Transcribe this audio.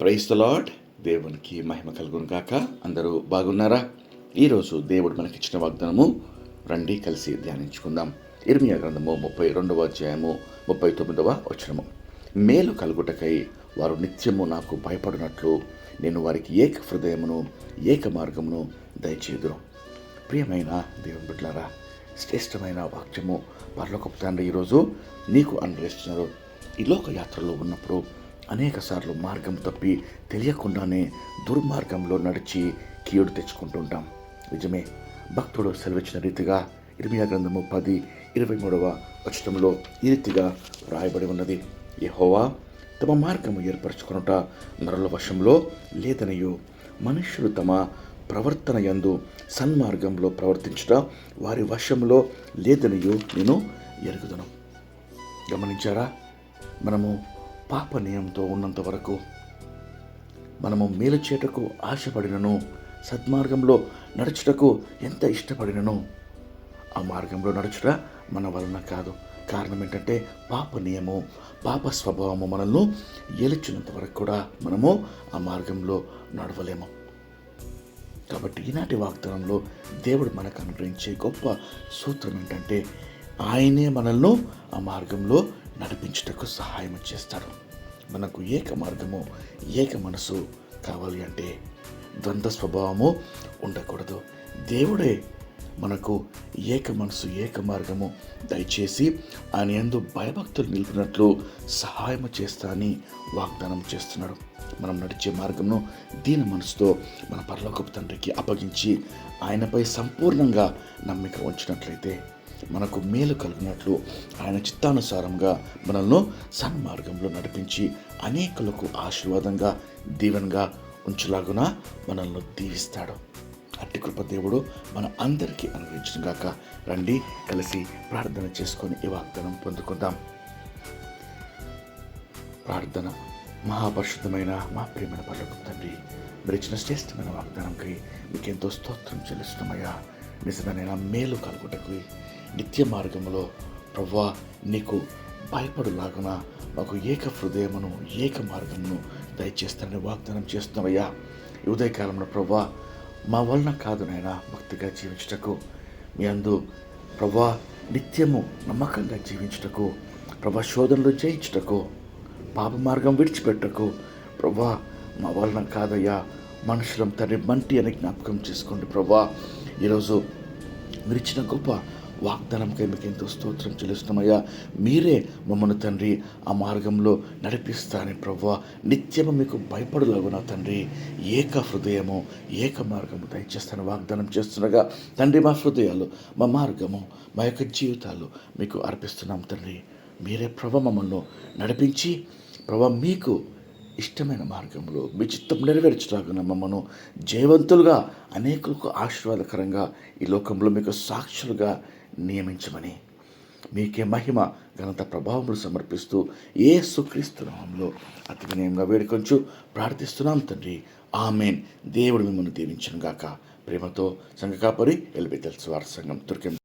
Price the lord దేవునికి మహిమ కలుగును కాక అందరూ బాగున్నారా? ఈరోజు దేవుడు మనకిచ్చిన వాగ్దానము రండి కలిసి ధ్యానించుకుందాం. ఇర్మియా గ్రంథము ముప్పై రెండవ అధ్యాయము ముప్పై తొమ్మిదవ వచనము. మేలు కలుగుటకై వారు నిత్యము నాకు భయపడినట్లు నేను వారికి ఏక హృదయమును ఏక మార్గమును దయచేదును ప్రియమైన దేవుని బిడ్డలారా శ్రేష్టమైన వాక్యము పరలోకపు తండ్రి ఈరోజు నీకు అనుగ్రహిస్తున్నారు ఈ లోక యాత్రలో ఉన్నప్పుడు అనేక సార్లు మార్గం తప్పి తెలియకుండానే దుర్మార్గంలో నడిచి కీడు తెచ్చుకుంటుంటాం. నిజమే భక్తుడు సెలవిచ్చిన రీతిగా ఇర్మియా గ్రంథము పది ఇరవై మూడవ వచనంలో ఈ రీతిగా వ్రాయబడి ఉన్నది. యహోవా తమ మార్గము ఏర్పరచుకొనుట నరుల వశంలో లేదనియు మనుష్యులు తమ ప్రవర్తన యందు సన్మార్గంలో ప్రవర్తించుట వారి వశంలో లేదనియు నేను ఎరుగుదను. గమనించారా? మనము పాప నియంతో ఉన్నంత వరకు మనము మేలు చేటకు ఆశపడినను సద్మార్గంలో నడుచుటకు ఎంత ఇష్టపడినను? ఆ మార్గంలో నడుచుట మన వలన కాదు. కారణం ఏంటంటే పాప నియము పాప స్వభావము మనల్ని ఏలుచున్నంత వరకు కూడా మనము ఆ మార్గంలో నడవలేము. కాబట్టి ఈనాటి వాగ్దానంలో దేవుడు మనకు అనుగ్రహించే గొప్ప సూత్రం ఏంటంటే ఆయనే మనల్ని ఆ మార్గంలో నడిపించుటకు సహాయం చేస్తాడు మనకు ఏక మార్గము ఏక మనసు కావాలి అంటే ద్వంద్వ స్వభావము ఉండకూడదు. దేవుడే మనకు ఏక మనసు ఏక మార్గము దయచేసి ఆయన ఎందు భయభక్తులు నిలిపినట్లు సహాయం చేస్తా అని వాగ్దానం చేస్తున్నాడు. మనం నడిచే మార్గంను దీని మనసుతో మన పరలోకపు తండ్రికి అప్పగించి ఆయనపై సంపూర్ణంగా నమ్మిక ఉంచినట్లయితే మనకు మేలు కలిగినట్లు ఆయన చిత్తానుసారంగా మనల్ని సన్మార్గంలో నడిపించి అనేకులకు ఆశీర్వాదంగా దీవెనగా ఉంచులాగున మనల్ని దీవిస్తాడు. అట్టి కృప దేవుడు మన అందరికీ అనుగ్రహించిన గాక రండి కలిసి ప్రార్థన చేసుకొని ఈ వాగ్దానం పొందుకుందాం. ప్రార్థన మహాపరిశుద్ధమైన మా ప్రియమైన పర్లకు తండ్రి మీరు ఇచ్చిన శ్రేష్టమైన వాగ్దానంకి మీకు ఎంతో స్తోత్రం చెల్లిస్తున్నామయ్యా. నిజమైన మేలు కలుగుటకు నిత్య మార్గములో ప్రవ్వా నీకు భయపడులాగున మాకు ఏక హృదయమును ఏక మార్గమును దయచేస్తానని వాగ్దానం చేస్తున్నావయ్యా. ఈ ఉదయకాలంలో ప్రవ్వా మా వలన కాదు నాయన భక్తిగా జీవించుటకు. మీ అందు ప్రభా నిత్యము నమ్మకంగా జీవించుటకు ప్రభా శోధనలు జయించుటకు పాప మార్గం విడిచిపెట్టకు. ప్రభా మా వలన కాదయ్యా మనుషులం తండ్రి మంటి అని జ్ఞాపకం చేసుకోండి ప్రభా ఈరోజు మీరు ఇచ్చిన గొప్ప వాగ్దానంకై మీకు ఎంతో స్తోత్రం చెల్లిస్తున్నామయ్యా. మీరే మమ్మల్ని తండ్రి ఆ మార్గంలో నడిపిస్తానని ప్రభు నిత్యము మీకు భయపడులాగున తండ్రి. ఏక హృదయము ఏక మార్గము దయచేస్తాను వాగ్దానం చేస్తుండగా తండ్రి మా హృదయాలు మా మార్గము మా యొక్క జీవితాలు మీకు అర్పిస్తున్నాం తండ్రి. మీరే ప్రభ మమ్మల్ని నడిపించి ప్రభ మీకు ఇష్టమైన మార్గంలో మీ చిత్తం నెరవేర్చడానికి మమ్మను జయవంతులుగా అనేకులకు ఆశీర్వాదకరంగా ఈ లోకంలో మీకు సాక్షులుగా నియమించమని. మీకే మహిమ ఘనత ప్రభావములు సమర్పిస్తూ ఏ సుక్రీస్తునామంలో అతి వినయంగా వేడుకొంచు ప్రార్థిస్తున్నాం తండ్రి. ఆమెన్. దేవుడు మిమ్మల్ని దీవించను గాక ప్రేమతో సంఘ కాపరి తెలుసు వారి సంఘం తుర్కెం